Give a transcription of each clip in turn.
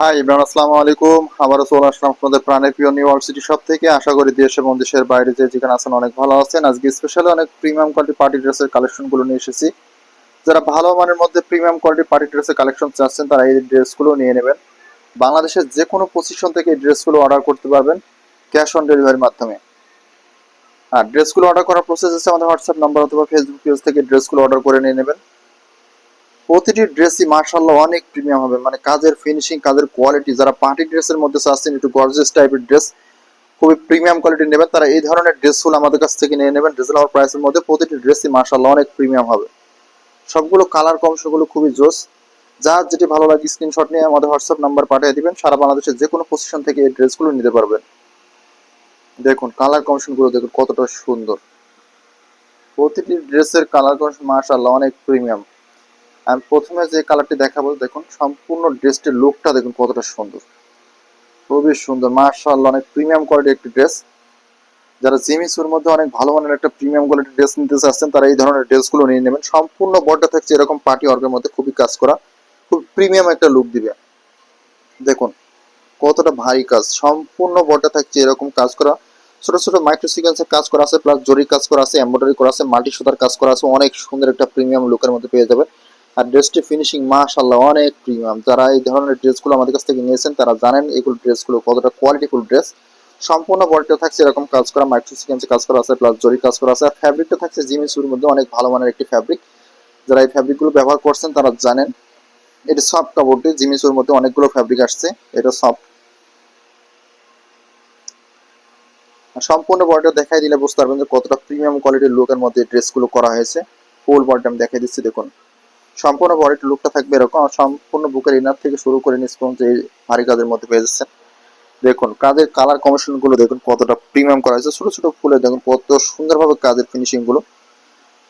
High Imran আসসালামু আলাইকুম। আবারও চলে আসলাম আপনাদের প্রাণের প্রিয় ইউনিভার্সিটি শপ থেকে। আশা করি দেশ এবং দেশের বাইরে যে যেখানে আছেন অনেক ভালো আছেন। আজকে স্পেশালি অনেক প্রিমিয়াম কোয়ালিটি পার্টি ড্রেসের কালেকশনগুলো নিয়ে এসেছি। যারা ভালো মানের মধ্যে প্রিমিয়াম কোয়ালিটি পার্টি ড্রেসের কালেকশন চাচ্ছেন, তারা এই ড্রেসগুলো নিয়ে নেবেন। বাংলাদেশের যে কোনো পজিশন থেকে এই ড্রেসগুলো অর্ডার করতে পারবেন ক্যাশ অন ডেলিভারির মাধ্যমে। আর ড্রেসগুলো অর্ডার করার প্রসেস আছে আমাদের হোয়াটসঅ্যাপ নাম্বার অথবা ফেসবুক পেজ থেকে ড্রেসগুলো অর্ডার করে নিয়ে নেবেন। প্রতিটি ড্রেসই মার্শাল্লাহ অনেক প্রিমিয়াম হবে। মানে কাজের ফিনিশিং কাজের কোয়ালিটি যারা পার্টি ড্রেসের মধ্যে চাচ্ছেন একটু গর্জিয়াস টাইপের ড্রেস খুবই প্রিমিয়াম কোয়ালিটি নেবেন। তারা এই ধরনের ড্রেসগুলো আমাদের কাছ থেকে নিয়ে নেবেন। রিজনেবল প্রাইসের মধ্যে প্রতিটি ড্রেসই মার্শাল্লাহ অনেক প্রিমিয়াম হবে। সবগুলো কালার কমসগুলো খুবই জোস। যার যেটি ভালো লাগে স্ক্রিনশট নিয়ে আমাদের হোয়াটসঅ্যাপ নাম্বার পাঠিয়ে দিবেন। সারা বাংলাদেশের যে কোনো পজিশন থেকে এই ড্রেসগুলো নিতে পারবেন। দেখুন কালার কমিশনগুলো দেখুন কতটা সুন্দর। প্রতিটি ড্রেসের কালার কমিশন মার্শাল্লাহ অনেক প্রিমিয়াম আমি প্রথমে যে কালারটি দেখাবো, দেখুন, সম্পূর্ণ ড্রেসটির লুকটা দেখুন কতটা সুন্দর। খুবই সুন্দর মার্শাল্লাহ অনেক প্রিমিয়াম কোয়ালিটির একটি ড্রেস যারা জিমিসুর মধ্যে অনেক ভালো মানের একটা প্রিমিয়াম কোয়ালিটির ড্রেস নিতে চাচ্ছেন, তারা এই ধরনের ড্রেসগুলো নিয়ে নেবেন। সম্পূর্ণ বডটা থাকছে এরকম পার্টি ওয়ার্কের মধ্যে, খুবই কাজ করা, খুব প্রিমিয়াম একটা লুক দিবে। দেখুন, কতটা ভারী কাজ, সম্পূর্ণ বডটা থাকছে এরকম কাজ করা। ছোট ছোট মাইক্রো সিকোয়েন্সের কাজ করা আছে প্লাস জরি কাজ করা আছে এমব্রয়ডারি করা আছে, মাল্টি সুতার কাজ করা আছে, অনেক সুন্দর একটা প্রিমিয়াম লুকের মধ্যে পেয়ে যাবে আর ড্রেসটি ফিনিশিং মাশাল্লাহ অনেক প্রিমিয়াম যারা এই ধরনের ড্রেসগুলো আমাদের কাছ থেকে নিয়েছেন, তারা জানেন এগুলো ড্রেসগুলো কতটা কোয়ালিটিফুল ড্রেস সম্পূর্ণ বডিটা থাকছে এরকম কাজ করা মাইক্রো সিকোয়েন্সে কাজ করা আছে প্লাস জরি কাজ করা আছে। আর ফ্যাব্রিকটা থাকছে জিমিসুর মধ্যে অনেক ভালো মানের একটি ফ্যাব্রিক যারা এই ফ্যাব্রিকগুলো ব্যবহার করছেন, তারা জানেন এটা সফট কাপড়টি জিমিসুর মধ্যে অনেকগুলো ফ্যাব্রিক আসছে, এটা সফট সম্পূর্ণ বডিটা দেখাই দিলে বুঝতে পারবেন যে কতটা প্রিমিয়াম কোয়ালিটির লুকের মধ্যে ড্রেসগুলো করা হয়েছে। ফুল বডিটা আমি দেখাই দিচ্ছি, দেখুন। সম্পূর্ণ বডির লুকটা থাকবে এরকম। সম্পূর্ণ বুকের ইনার থেকে শুরু করে নিচ পর্যন্ত এই ভারী কাজের মধ্যে পেয়ে যাচ্ছেন। দেখুন, কাজের কালার কমিশনগুলো দেখুন, কতটা প্রিমিয়াম করা হয়েছে। ছোট ছোট ফুলে দেখুন, কত সুন্দরভাবে কাজের ফিনিশিংগুলো।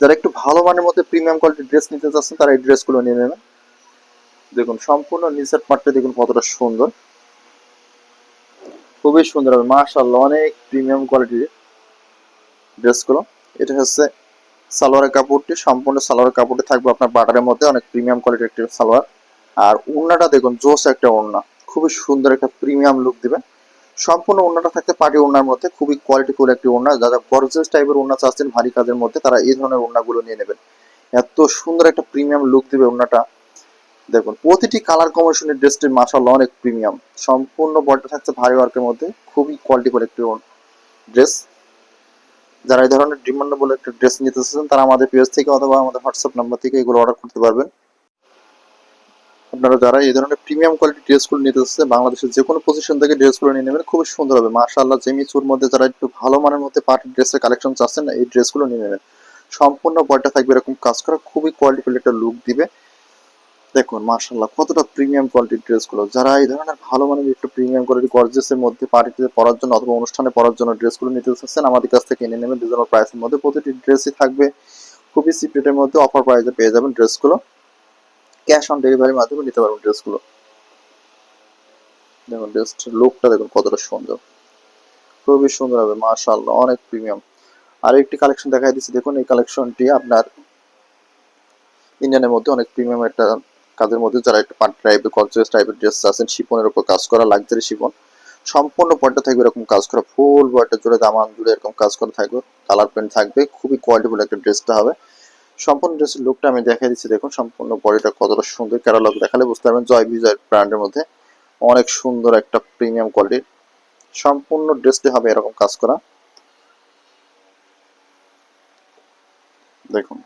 যারা একটু ভালো মানের মধ্যে প্রিমিয়াম কোয়ালিটির ড্রেস নিতে চাচ্ছেন, তারা এই ড্রেসগুলো নিয়ে নেবেন। দেখুন, সম্পূর্ণ নিচের পার্টটা দেখুন, কতটা সুন্দর। খুবই সুন্দর হবে। মাশাআল্লাহ, অনেক প্রিমিয়াম কোয়ালিটির ড্রেসগুলো এটা হচ্ছে সালোয়ারের কাপড়টি, সম্পূর্ণ সালোয়ারের কাপড়টি থাকবে আপনার বাটারের মধ্যে, অনেক প্রিমিয়াম কোয়ালিটির একটি সালোয়ার। আর ওড়নাটা দেখুন, জোস একটা ওড়না খুবই সুন্দর একটা প্রিমিয়াম লুক দিবে। সম্পূর্ণ ওড়নাটা থাকতে পার্টি ওড়নার মধ্যে, খুবই কোয়ালিটিফুল একটি ওড়না যারা গর্জেস টাইপের ওড়না চাচ্ছেন, ভারী কাজের মধ্যে, তারা এই ধরনের ওড়নাগুলো নিয়ে নেবেন। এত সুন্দর একটা প্রিমিয়াম লুক দিবে ওড়নাটা দেখুন, প্রতিটি কালার কম্বিনেশনের ড্রেসটির মাসাল্লাহ অনেক প্রিমিয়াম সম্পূর্ণ বডিটা থাকছে ভারী ওয়ার্কের মধ্যে, খুবই কোয়ালিটি কোয়ালিটিফুল একটি ড্রেস যারা এই ধরনের ডিমান্ডেবল একটা ড্রেস নিতে চাচ্ছেন, তারা আমাদের পেজ থেকে অথবা আমাদের হোয়াটসঅ্যাপ নাম্বার থেকে এগুলো অর্ডার করতে পারবেন। আপনারা যারা এই ধরনের প্রিমিয়াম কোয়ালিটি ড্রেসগুলো নিতে চাচ্ছেন, বাংলাদেশের যে কোনো পজিশন থেকে ড্রেসগুলো নিয়ে নেবেন, খুবই সুন্দর হবে। মাশাআল্লাহ জেমিচুর মধ্যে যারা একটু ভালো মানের মধ্যে পার্টি ড্রেসের কালেকশন চাচ্ছেন এই ড্রেসগুলো নিয়ে নেবেন। সম্পূর্ণ বডিটা থাকবে এরকম কাজ করা, খুবই কোয়ালিটিফুল একটা লুক দিবে। দেখুন মার্শাল্লাহ কতটা প্রিমিয়াম কোয়ালিটির ড্রেসগুলো যারা এই ধরনের ভালো মানের একটু প্রিমিয়াম কোয়ালিটি গর্জেসের মধ্যে পার্টিতে পড়ার জন্য অথবা অনুষ্ঠানে পড়ার জন্য ড্রেসগুলো নিতে চাচ্ছেন, আমাদের কাছ থেকে এনে নেবেন। রিজনেবল প্রাইসের মধ্যে প্রতিটি ড্রেসই থাকবে। খুবই সিপ্রেটের মধ্যে অফার প্রাইসে পেয়ে যাবেন ড্রেসগুলো ক্যাশ অন ডেলিভারির মাধ্যমে নিতে পারবেন ড্রেসগুলো দেখুন ড্রেসটার লুকটা দেখুন কতটা সুন্দর। খুবই সুন্দর হবে, মাশাআল্লাহ, অনেক প্রিমিয়াম আর একটি কালেকশন দেখাই দিচ্ছি। দেখুন, এই কালেকশনটি আপনার ইন্ডিয়ানের মধ্যে অনেক প্রিমিয়াম একটা কাজের মধ্যে যারা একটু পার্টি টাইপের কনসিয়াস টাইপের ড্রেস আছেন শিপনের উপর কাজ করা লাক্সারি শিপন সম্পূর্ণ বডিটা থাকবে এরকম কাজ করা ফুল বডিটা জুড়ে দামান জুড়ে এরকম কাজ করা থাকবে কালার প্রিন্ট থাকবে, খুবই কোয়ালিটিফুল একটা ড্রেসটা হবে। সম্পূর্ণ ড্রেসের লুকটা আমি দেখাই দিচ্ছি, দেখুন সম্পূর্ণ বডিটা কতটা সুন্দর ক্যাটালগ দেখালে বুঝতে পারবেন জয় বিজয় ব্র্যান্ডের মধ্যে অনেক সুন্দর একটা প্রিমিয়াম কোয়ালিটির সম্পূর্ণ ড্রেসটি হবে এরকম কাজ করা। দেখুন,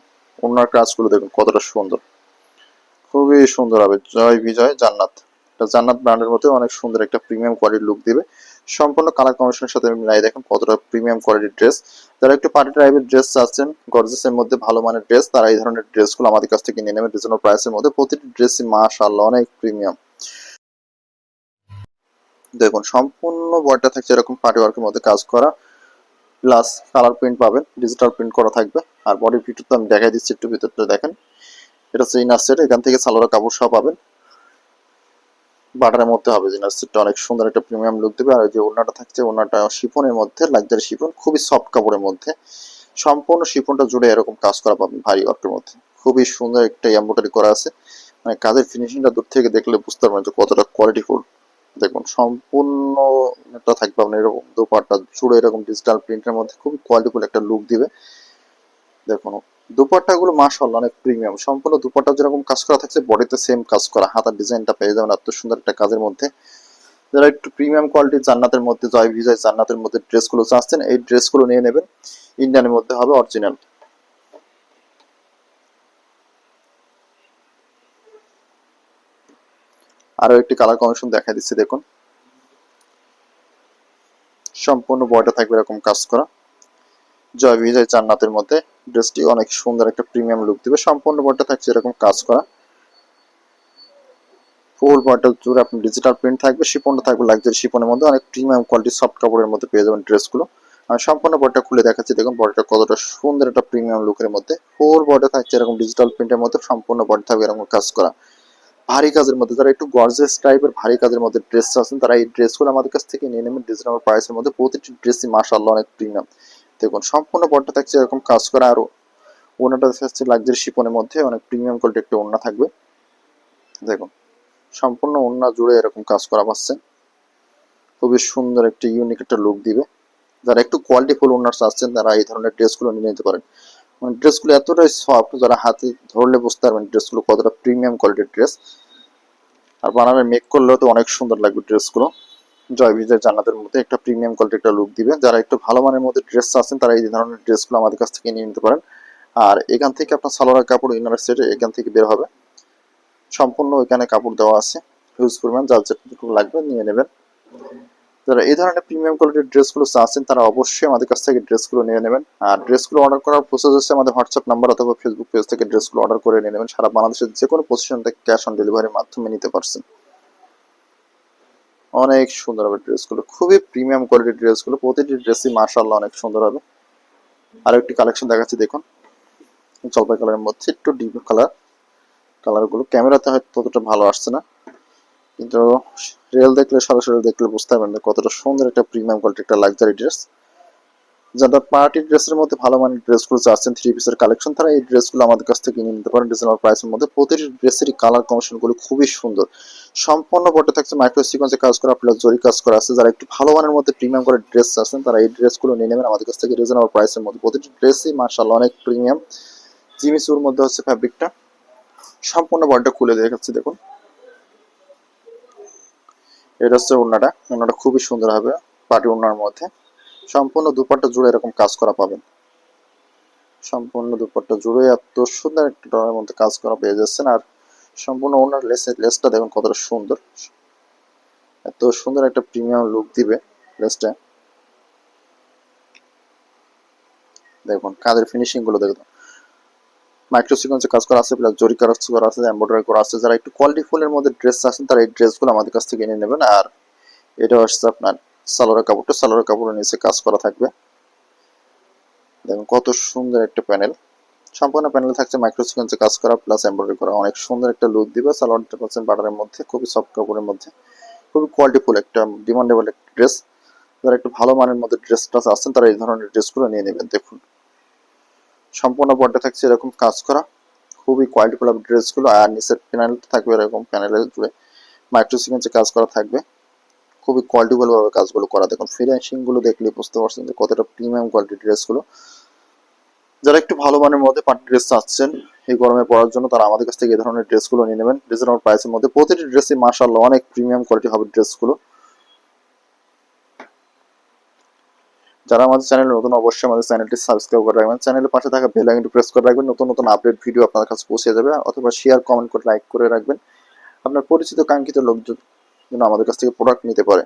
ওনার কাজগুলো দেখুন কতটা সুন্দর। খুবই সুন্দর হবে জয় বিজয় জান্নাত। এটা জান্নাত ব্র্যান্ডের মধ্যে অনেক সুন্দর একটা প্রিমিয়াম কোয়ালিটির লুক দিবে। সম্পূর্ণ কালার কমিশনের সাথে মিলাই দেখুন কতটা প্রিমিয়াম কোয়ালিটির ড্রেস যারা একটু পার্টি টাইপের ড্রেস চাচ্ছেন গর্জেসের মধ্যে ভালো মানের ড্রেস তারা এই ধরনের ড্রেসগুলো আমাদের কাছ থেকে নিয়ে নেবেন রিজনেবল প্রাইসের মধ্যে। প্রতিটি ড্রেসই মাশাআল্লাহ অনেক প্রিমিয়াম দেখুন, সম্পূর্ণ বডিটা থাকছে এরকম পার্টি ওয়ার্কের মধ্যে কাজ করা। প্লাস কালার প্রিন্ট পাবেন ডিজিটাল প্রিন্ট করা থাকবে। আর বডির ভিতরটা আমি দেখাই দিচ্ছি একটু ভিতরটা দেখেন। এটা হচ্ছে ইনার সেট এখান থেকে সালোয়ার কাপড় সহ পাবেন। বাটারের মধ্যে হবে ইনার সেটটা অনেক সুন্দর একটা প্রিমিয়াম লুক দেবে। আর যে ওড়নাটা থাকছে, ওড়নাটা শিফনের মধ্যে লাক্সারি শিফন, খুবই সফট কাপড়ের মধ্যে। সম্পূর্ণ শিফনটা জুড়ে এরকম কাজ করা পাবেন ভারী ওয়ার্কের মধ্যে। খুবই সুন্দর একটা এম্ব্রয়ডারি করা আছে। মানে কাজের ফিনিশিংটা দূর থেকে দেখলে বুঝতে পারবেন যে কতটা কোয়ালিটিফুল দেখুন, সম্পূর্ণটা থাকবে আপনার এরকম দোপাট্টা জুড়ে এরকম ডিজিটাল প্রিন্টের মধ্যে। খুবই কোয়ালিটিফুল একটা লুক দিবে। দেখুন দুপাট্টা গুলো মাশাআল্লাহ অনেক প্রিমিয়াম সম্পূর্ণ দুপাট্টা যেরকম কাজ করা থাকছে বডিতে সেম কাজ করা। হাতার ডিজাইনটা পেয়ে যাবেন এত সুন্দর একটা কাজের মধ্যে। যারা একটু প্রিমিয়াম কোয়ালিটির জান্নাতের মধ্যে, জয় ভিজয় জান্নাতের মধ্যে ড্রেসগুলো চাচ্ছেন, এই ড্রেসগুলো নিয়ে নেবেন। ইন্ডিয়ানের মধ্যে হবে অরিজিনাল আরও একটি কালার কমিশন দেখা দিচ্ছে, দেখুন। সম্পূর্ণ বয়টা থাকবে এরকম কাজ করা। জয় বিজয় জান্নাতের মধ্যে ড্রেসটি অনেক সুন্দর একটা প্রিমিয়াম লুক দিবে। সম্পূর্ণ বয়টা থাকছে এরকম কাজ করা। ফুল বয়টা জুড়ে আপনি ডিজিটাল প্রিন্ট থাকবে শিপনটা থাকবে লাক্সারি শিপনের মধ্যে। অনেক প্রিমিয়াম কোয়ালিটি সফট কাপড়ের মধ্যে পেয়ে যাবেন ড্রেসগুলো আমি সম্পূর্ণ বয়টা খুলে দেখাচ্ছি। দেখুন বয়টা কতটা সুন্দর একটা প্রিমিয়াম লুকের মধ্যে। ফুল বয়টা থাকছে এরকম ডিজিটাল প্রিন্টের মধ্যে। সম্পূর্ণ বডি থাকবে এরকম কাজ করা। ভারী কাজের মধ্যে যারা একটু গর্জেস টাইপের ভারী কাজের মধ্যে ড্রেস আছেন, তারা এই ড্রেসগুলো আমাদের কাছ থেকে নিয়ে নেবেন। রিজনেবল প্রাইসের মধ্যে প্রতিটি ড্রেসই মাশাআল্লাহ অনেক প্রিমিয়াম দেখুন, সম্পূর্ণ বডটা থাকছে এরকম কাজ করা। আর ওনাটা থাকছে লাক্সারি শিপনের মধ্যে অনেক প্রিমিয়াম কোয়ালিটি একটা ওড়না থাকবে। দেখুন, সম্পূর্ণ ওড়না জুড়ে এরকম কাজ করা পাচ্ছেন খুবই সুন্দর একটি ইউনিক একটা লুক দিবে। যারা একটু কোয়ালিটিফুল ওনার চাচ্ছেন, তারা এই ধরনের ড্রেসগুলো নিয়ে নিতে পারেন। মানে ড্রেসগুলো এতটাই সফট যারা হাতে ধরলে বুঝতে পারবেন ড্রেসগুলো কতটা প্রিমিয়াম কোয়ালিটির ড্রেস আর বানাবে মেক করলেও তো অনেক সুন্দর লাগবে ড্রেসগুলো জয় বিজয় জান্নাতের মধ্যে একটা প্রিমিয়াম কোয়ালিটি একটা লুক দিবে। যারা একটু ভালো মানের মধ্যে ড্রেস আছেন তারা এই ধরনের ড্রেসগুলো আমাদের কাছ থেকে নিয়ে নিতে পারেন। আর এখান থেকে আপনার সালোয়ার কাপড় ইনার সেট এখান থেকে বের হবে। সম্পূর্ণ এখানে কাপড় দেওয়া আছে। ইউজ করবেন যার যেটুকু লাগবে নিয়ে নেবেন। যারা এই ধরনের প্রিমিয়াম কোয়ালিটির ড্রেসগুলো চাচ্ছেন, তারা অবশ্যই আমাদের কাছ থেকে ড্রেসগুলো নিয়ে নেবেন। আর ড্রেসগুলো অর্ডার করার প্রসেস হচ্ছে আমাদের হোয়াটসঅ্যাপ নাম্বার অথবা ফেসবুক পেজ থেকে ড্রেসগুলো অর্ডার করে নিয়ে নেবেন। সারা বাংলাদেশের যে কোনো পজিশন থেকে ক্যাশ অন ডেলিভারির মাধ্যমে নিতে পারছেন। অনেক সুন্দর হবে ড্রেসগুলো। খুবই প্রিমিয়াম কোয়ালিটির ড্রেসগুলো। প্রতিটি ড্রেসই মার্শাল্লাহ অনেক সুন্দর হবে। আরও একটি কালেকশন দেখাচ্ছি, দেখুন। জলপাই কালারের মধ্যে একটু ডিপ কালার কালারগুলো ক্যামেরাতে হয়তো ততটা ভালো আসছে না। কিন্তু রিয়েল দেখলে, সরাসরি দেখলে বুঝতে পারবেন কতটা সুন্দর একটা প্রিমিয়াম কোয়ালিটি একটা লাক্সারি ড্রেস যারা পার্টি ড্রেসের মধ্যে ভালো মানের ড্রেসগুলো চাচ্ছেন থ্রি পিসের কালেকশন তারা এই ড্রেসগুলো আমাদের কাছ থেকে নিতে পারেন। রিজনেবল প্রাইসের মধ্যে প্রতিটি ড্রেসেরই কালার কমিশনগুলো খুবই সুন্দর। সম্পূর্ণ বটে থাকছে মাইক্রো সিকোয়েন্সে কাজ করা প্লাস জরি কাজ করা আছে। যারা একটু ভালো মানের মধ্যে প্রিমিয়াম করে ড্রেস আছেন, তারা এই ড্রেসগুলো নিয়ে নেবেন আমাদের কাছ থেকে রিজনেবল প্রাইসের মধ্যে। প্রতিটি ড্রেসই মার্শাল অনেক প্রিমিয়াম জিমিসুর মধ্যে হচ্ছে ফ্যাব্রিকটা সম্পূর্ণ বডিটা খুলে দেখাচ্ছি, দেখুন। এটা হচ্ছে ওড়নাটা। ওড়নাটা খুবই সুন্দর হবে পাটি ওড়নার মধ্যে। সম্পূর্ণ দুপাট্টা জুড়ে এরকম কাজ করা পাবেন। সম্পূর্ণ দুপাট্টা জুড়ে এত সুন্দর একটা ড্রয়ের মধ্যে কাজ করা পেয়ে যাচ্ছেন। আর সম্পূর্ণ ওনার লেসের লেসটা দেখুন কতটা সুন্দর। এত সুন্দর একটা প্রিমিয়াম লুক দিবে লেসটা। দেখুন কাজের ফিনিশিংগুলো দেখুন। মাইক্রো সিকোয়েন্সে কাজ করা আছে প্লাস জরি কাজ করা আছে এমব্রয়ডারি করা আছে। যারা একটু কোয়ালিটি ফুলের মধ্যে ড্রেস আছেন, তারা এই ড্রেসগুলো আমাদের কাছ থেকে নিয়ে নেবেন। আর এটা হচ্ছে আপনার সালোয়ার কাপড়টা সালোয়ার কাপড়ের নিচে কাজ করা থাকবে। দেখুন কত সুন্দর একটা প্যানেল। সম্পূর্ণ প্যানেল থাকছে মাইক্রো সিকোয়েন্সে কাজ করা প্লাস এমব্রয়ডারি করা। অনেক সুন্দর একটা লুক দিবে। সালোয়ারটা পাচ্ছেন বাটারের মধ্যে, খুবই সফট কাপড়ের মধ্যে। খুবই কোয়ালিটিফুল একটা ডিমান্ডেবল একটা ড্রেস যারা একটু ভালো মানের মধ্যে ড্রেস ড্রেসটা আছেন তারা এই ধরনের ড্রেসগুলো নিয়ে নেবেন। দেখুন। সম্পূর্ণ বডি থাকছে এরকম কাজ করা। খুবই কোয়ালিটিফুল ড্রেসগুলো আর নিচের প্যানেল থাকবে এরকম প্যানেলের জুড়ে মাইক্রো সিকোয়েন্সে কাজ করা থাকবে। খুবই কোয়ালিটিফুল ভাবে কাজগুলো করা। দেখুন ফিনিশিংগুলো দেখলে বুঝতে পারছেন যে কতটা প্রিমিয়াম কোয়ালিটির ড্রেসগুলো যারা একটু ভালো মানের মধ্যে পার্টি ড্রেস চাচ্ছেন, এই গরমে পরার জন্য তারা আমাদের কাছ থেকে এই ধরনের ড্রেসগুলো নিয়ে নেবেন। রিজনেবল প্রাইসের মধ্যে প্রতিটি ড্রেসই মার্শাল্লাহ অনেক প্রিমিয়াম কোয়ালিটি হবে ড্রেসগুলো যারা আমাদের চ্যানেলে নতুন, অবশ্যই আমাদের চ্যানেলটি সাবস্ক্রাইব করে রাখবেন। চ্যানেলের পাশে থাকা বেল আইকনটি প্রেস করে রাখবেন। নতুন নতুন আপডেট ভিডিও আপনার কাছে পৌঁছে যাবে। অথবা শেয়ার কমেন্ট করে লাইক করে রাখবেন। আপনার পরিচিত, কাঙ্ক্ষিত লোকজন যেন আমাদের কাছ থেকে প্রোডাক্ট নিতে পারে।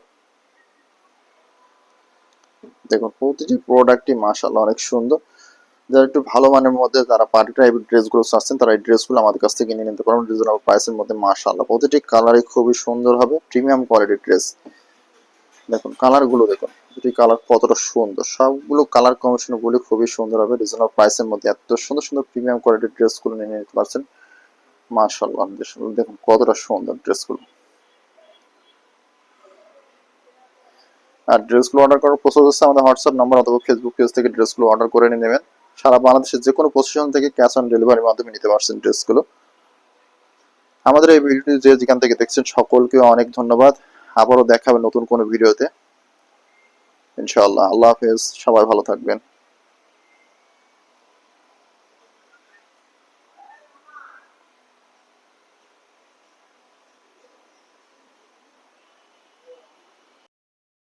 দেখুন, প্রতিটি প্রোডাক্টই মাশাআল্লাহ অনেক সুন্দর। যারা একটু ভালো মানের মধ্যে যারা পার্টি টাইপের ড্রেসগুলো চাচ্ছেন, তারা এই ড্রেসগুলো আমাদের কাছ থেকে নিয়ে নিতে পারেন। রিজনেবল প্রাইসের মধ্যে মাশাআল্লাহ প্রতিটি কালারই খুবই সুন্দর হবে প্রিমিয়াম কোয়ালিটির ড্রেস দেখুন কালারগুলো দেখুন, প্রতিটি কালার কতটা সুন্দর। সবগুলো কালার কম্বিনেশনগুলো খুবই সুন্দর হবে রিজনেবল প্রাইসের মধ্যে এত সুন্দর সুন্দর প্রিমিয়াম কোয়ালিটির ড্রেসগুলো নিয়ে নিতে পারছেন। মাশাআল্লাহ, দেখুন কতটা সুন্দর ড্রেসগুলো আর ড্রেসগুলো অর্ডার করার প্রসেস হচ্ছে আমাদের হোয়াটসঅ্যাপ নাম্বার অথবা ফেসবুক পেজ থেকে ড্রেসগুলো অর্ডার করে নিয়ে নেবেন। সারা বাংলাদেশের যে কোনো পজিশন থেকে ক্যাশ অন ডেলিভারির মাধ্যমে নিতে পারছেন ড্রেসগুলো। আমাদের এই ভিডিওটি যে যেখান থেকে দেখছেন, সকলকে অনেক ধন্যবাদ। আবারও দেখাবে নতুন কোনো ভিডিওতে। ইনশাআল্লাহ, আল্লাহ হাফেজ। সবাই ভালো থাকবেন।